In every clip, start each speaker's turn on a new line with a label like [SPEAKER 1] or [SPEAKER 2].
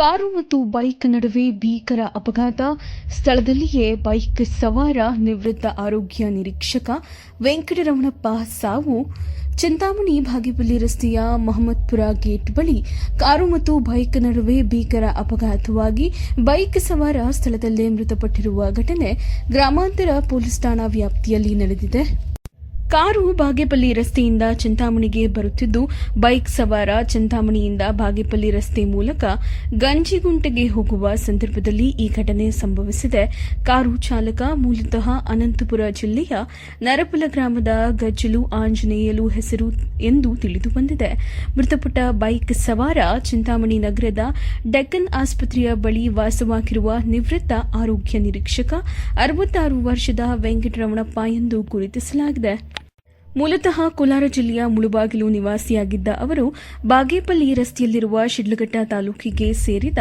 [SPEAKER 1] Car ಮತ್ತು bike ನಡುವೆ ಭೀಕರ ಅಪಘಾತ. ಸ್ಥಳದಲ್ಲಿಯೇ ಬೈಕ್ ಸವಾರ, ನಿವೃತ್ತ ಆರೋಗ್ಯ ನಿರೀಕ್ಷಕ ವೆಂಕಟರಮಣಪ್ಪ ಸಾವು. ಚಿಂತಾಮಣಿ ಭಾಗೇಪಲ್ಲಿ ರಸ್ತೆಯ ಮಹಮ್ಮದ್ಪುರ ಗೇಟ್ ಬಳಿ ಕಾರು ಮತ್ತು ಬೈಕ್ ನಡುವೆ ಭೀಕರ ಅಪಘಾತವಾಗಿ ಬೈಕ್ ಸವಾರ ಸ್ಥಳದಲ್ಲೇ ಮೃತಪಟ್ಟಿರುವ ಘಟನೆ ಗ್ರಾಮಾಂತರ ಪೊಲೀಸ್ ಠಾಣಾ ವ್ಯಾಪ್ತಿಯಲ್ಲಿ ನಡೆದಿದೆ. ಕಾರು ಬಾಗೇಪಲ್ಲಿ ರಸ್ತೆಯಿಂದ ಚಿಂತಾಮಣಿಗೆ ಬರುತ್ತಿದ್ದು, ಬೈಕ್ ಸವಾರ ಚಿಂತಾಮಣಿಯಿಂದ ಬಾಗೇಪಲ್ಲಿ ರಸ್ತೆ ಮೂಲಕ ಗಂಜಿಗುಂಟೆಗೆ ಹೋಗುವ ಸಂದರ್ಭದಲ್ಲಿ ಈ ಘಟನೆ ಸಂಭವಿಸಿದೆ. ಕಾರು ಚಾಲಕ ಮೂಲತಃ ಅನಂತಪುರ ಜಿಲ್ಲೆಯ ನರಪುಲ ಗ್ರಾಮದ ಗಜ್ಜಲು ಆಂಜನೇಯಲು ಹೆಸರು ಎಂದು ತಿಳಿದು ಬಂದಿದೆ. ಮೃತಪಟ್ಟ ಬೈಕ್ ಸವಾರ ಚಿಂತಾಮಣಿ ನಗರದ ಡೆಕ್ಕನ್ ಆಸ್ಪತ್ರೆಯ ಬಳಿ ವಾಸವಾಗಿರುವ ನಿವೃತ್ತ ಆರೋಗ್ಯ ನಿರೀಕ್ಷಕ, ಅರವತ್ತಾರು ವರ್ಷದ ವೆಂಕಟರಮಣಪ್ಪ ಎಂದು ಗುರುತಿಸಲಾಗಿದೆ. ಮೂಲತಃ ಕೋಲಾರ ಜಿಲ್ಲೆಯ ಮುಳುಬಾಗಿಲು ನಿವಾಸಿಯಾಗಿದ್ದ ಅವರು ಬಾಗೇಪಲ್ಲಿ ರಸ್ತೆಯಲ್ಲಿರುವ ಶಿಡ್ಲಘಟ್ಟ ತಾಲೂಕಿಗೆ ಸೇರಿದ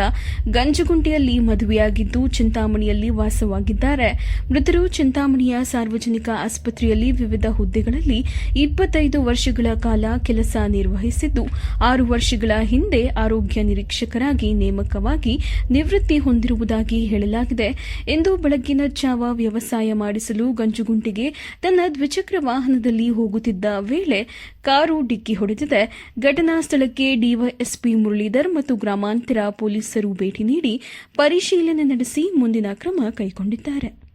[SPEAKER 1] ಗಂಜಗುಂಟೆಯಲ್ಲಿ ಮದುವೆಯಾಗಿದ್ದು ಚಿಂತಾಮಣಿಯಲ್ಲಿ ವಾಸವಾಗಿದ್ದಾರೆ. ಮೃತರು ಚಿಂತಾಮಣಿಯ ಸಾರ್ವಜನಿಕ ಆಸ್ಪತ್ರೆಯಲ್ಲಿ ವಿವಿಧ ಹುದ್ದೆಗಳಲ್ಲಿ ಇಪ್ಪತ್ತೈದು ವರ್ಷಗಳ ಕಾಲ ಕೆಲಸ ನಿರ್ವಹಿಸಿದ್ದು, ಆರು ವರ್ಷಗಳ ಹಿಂದೆ ಆರೋಗ್ಯ ನಿರೀಕ್ಷಕರಾಗಿ ನೇಮಕವಾಗಿ ನಿವೃತ್ತಿ ಹೊಂದಿರುವುದಾಗಿ ಹೇಳಲಾಗಿದೆ. ಇಂದು ಬೆಳಗ್ಗಿನ ಜಾವ ವ್ಯವಸಾಯ ಮಾಡಿಸಲು ಗಂಜುಗುಂಟೆಗೆ ತನ್ನ ದ್ವಿಚಕ್ರ ವಾಹನದಲ್ಲಿ ಹೋಗುತ್ತಿದ್ದ ವೇಳೆ ಕಾರು ಡಿಕ್ಕಿ ಹೊಡೆದಿದೆ. ಘಟನಾ ಸ್ಥಳಕ್ಕೆ ಡಿವೈಎಸ್ಪಿ ಮುರಳೀಧರ್ ಮತ್ತು ಗ್ರಾಮಾಂತರ ಪೊಲೀಸರು ಭೇಟಿ ನೀಡಿ ಪರಿಶೀಲನೆ ನಡೆಸಿ ಮುಂದಿನ ಕ್ರಮ ಕೈಗೊಂಡಿದ್ದಾರೆ.